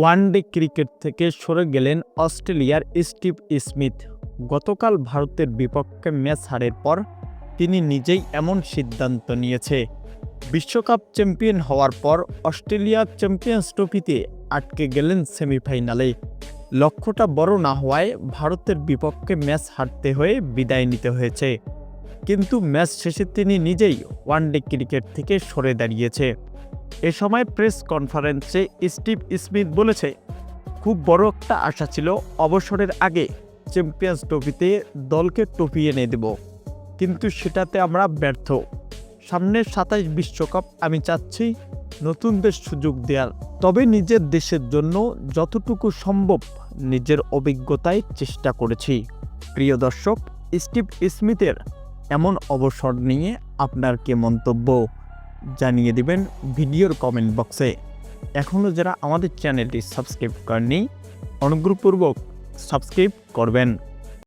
One day cricket থেকে সরে গেলেন অস্ট্রেলিয়ার স্টিভ স্মিথ। গতকাল ভারতের বিপক্ষে ম্যাচ হারের পর তিনি নিজেই এমন সিদ্ধান্ত নিয়েছে। বিশ্বকাপ চ্যাম্পিয়ন হওয়ার পর অস্ট্রেলিয়া চ্যাম্পিয়ন্স ট্রফিতে আটকে গেলেন সেমিফাইনালে। লক্ষ্যটা বড় না হওয়ায় ভারতের বিপক্ষে ম্যাচ হারতে হয়ে বিদায় নিতে হয়েছে। কিন্তু ম্যাচ শেষে তিনি নিজেই ওয়ানডে ক্রিকেট থেকে সরে দাঁড়িয়েছে। এ সময় প্রেস কনফারেন্সে স্টিভ স্মিথ বলেছে, খুব বড় একটা আশা ছিল অবসরের আগে চ্যাম্পিয়ন্স ট্রফিতে দলকে ট্রফি এনে দেব। কিন্তু সেটাতে আমরা ব্যর্থ। সামনের সাতাইশ বিশ্বকাপ আমি চাচ্ছি নতুনদের সুযোগ দেওয়ার তবে নিজের দেশের জন্য যতটুকু সম্ভব নিজের অভিজ্ঞতায় চেষ্টা করেছি। প্রিয় দর্শক, স্টিভ স্মিথের এমন অবসর নিয়ে আপনার কি মন্তব্য? জানিয়ে দেবেন ভিডিওর কমেন্ট বক্সে এখনও যারা আমাদের চ্যানেলটি সাবস্ক্রাইব করেননি অনুগ্রহপূর্বক সাবস্ক্রাইব করবেন।